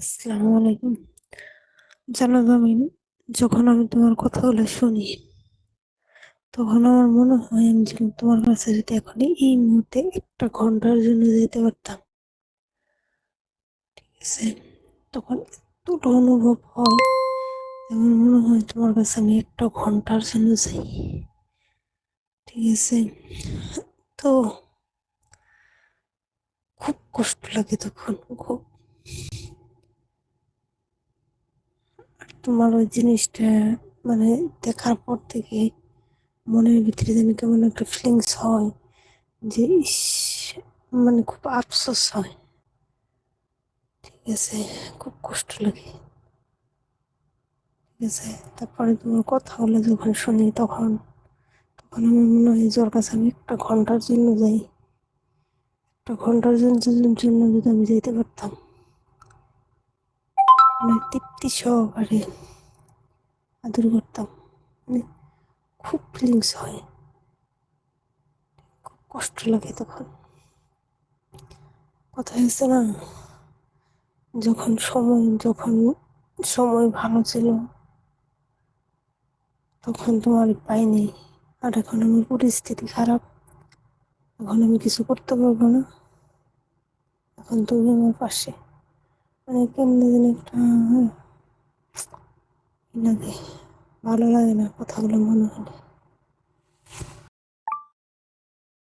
আসসালামু আলাইকুম। জানো তো আমি যখন আমি তোমার কথাগুলো শুনি, তখন আমার মনে হয় আমি যদি তোমার কাছে যদি এখন এই মুহূর্তে একটা ঘণ্টার জন্য যেতে পারতাম, ঠিক আছে, তখন এতটা অনুভব হয় আমার মনে হয় তোমার কাছে আমি একটা ঘণ্টার জন্য যাই, ঠিক আছে। তো খুব কষ্ট লাগে তখন, খুব তোমার ওই জিনিসটা মানে দেখার পর থেকে মনের ভিতরে যেন কেমন একটা ফিলিংস হয় যে ইস মানে খুব আফসোস হয়। ঠিক আছে, খুব কষ্ট লাগে। ঠিক আছে, তারপরে তোমার কথা হলে যখন শুনি তখন তখন আমার মনে হয় ওর কাছে আমি একটা ঘণ্টার জন্য যাই। একটা ঘণ্টার জন্য জন্য যদি আমি যেতে পারতাম। মানে তৃপ্তি সহকারে আদর করতাম। মানে খুব ফিলিংস হয়। খুব কষ্ট লাগে তখন। কথা হয়েছে না, যখন সময় যখন সময় ভালো ছিল, তখন তোমার পাইনি আর এখন আমার পরিস্থিতি খারাপ। এখন আমি কিছু করতে পারব না। এখন তুমি আমার পাশে। মানে কেমন যেন একটা লাগে ভালো লাগে না কথাগুলো মনে হলে